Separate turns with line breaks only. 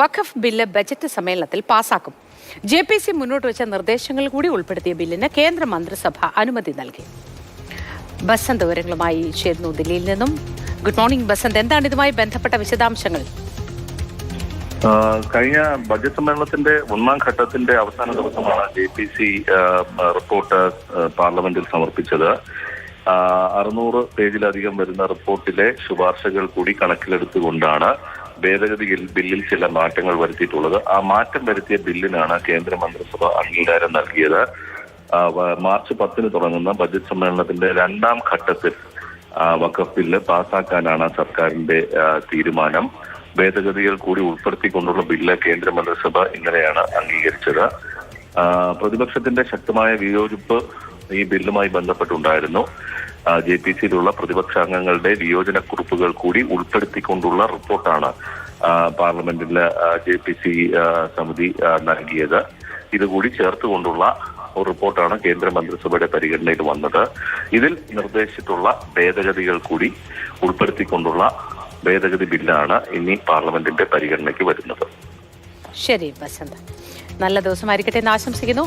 വഖഫ് bill budget സമ്മേളനത്തിൽ പാസാക്കും. J P C മുന്നോട്ട് വെച്ച നിർദ്ദേശങ്ങൾ കൂടി ഉൾപ്പെടുത്തിയ ബില്ലിന് കേന്ദ്ര മന്ത്രിസഭ അനുമതി നൽകി. ബസന്ത് വിവരങ്ങളുമായി ചേരുന്നു ദില്ലിയിൽ നിന്നും. ഗുഡ് മോർണിംഗ് ബസന്ത് എന്താണ് ഇതുമായി ബന്ധപ്പെട്ട വിശദാംശങ്ങൾ?
കഴിഞ്ഞ ബജറ്റ് സമ്മേളനത്തിന്റെ ഒന്നാം ഘട്ടത്തിന്റെ അവസാന ദിവസമാണ് ജെ പി സി റിപ്പോർട്ട് പാർലമെന്റിൽ സമർപ്പിച്ചത്. അറുന്നൂറ് പേജിലധികം വരുന്ന റിപ്പോർട്ടിലെ ശുപാർശകൾ കൂടി കണക്കിലെടുത്തുകൊണ്ടാണ് ഭേദഗതി ബില്ലിൽ ചില മാറ്റങ്ങൾ വരുത്തിയിട്ടുള്ളത്. ആ മാറ്റം വരുത്തിയ ബില്ലിനാണ് കേന്ദ്രമന്ത്രിസഭ അംഗീകാരം നൽകിയത്. മാർച്ച് പത്തിന് തുടങ്ങുന്ന ബജറ്റ് സമ്മേളനത്തിന്റെ രണ്ടാം ഘട്ടത്തിൽ വക്കഫ് ബില്ല് പാസാക്കാനാണ് സർക്കാരിന്റെ തീരുമാനം. ഭേദഗതികൾ കൂടി ഉൾപ്പെടുത്തിക്കൊണ്ടുള്ള ബില്ല് കേന്ദ്രമന്ത്രിസഭ ഇന്നലെയാണ് അംഗീകരിച്ചത്. പ്രതിപക്ഷത്തിന്റെ ശക്തമായ വിയോജിപ്പ് ഈ ബില്ലുമായി ബന്ധപ്പെട്ടുണ്ടായിരുന്നു. ജെ പി സിയിലുള്ള പ്രതിപക്ഷ അംഗങ്ങളുടെ വിയോജനക്കുറിപ്പുകൾ കൂടി ഉൾപ്പെടുത്തിക്കൊണ്ടുള്ള റിപ്പോർട്ടാണ് പാർലമെന്റിൽ ജെ പി സി സമിതി നൽകിയത്. ഇതുകൂടി ചേർത്തുകൊണ്ടുള്ള റിപ്പോർട്ടാണ് കേന്ദ്ര മന്ത്രിസഭയുടെ പരിഗണനയിൽ വന്നത്. ഇതിൽ നിർദ്ദേശിച്ചിട്ടുള്ള ഭേദഗതികൾ കൂടി ഉൾപ്പെടുത്തിക്കൊണ്ടുള്ള ഭേദഗതി ബില്ലാണ് ഇനി പാർലമെന്റിന്റെ പരിഗണനയ്ക്ക് വരുന്നത്.
ശരി വസന്ത. നല്ല ദിവസമായിരിക്കട്ടെ എന്ന് ആശംസിക്കുന്നു.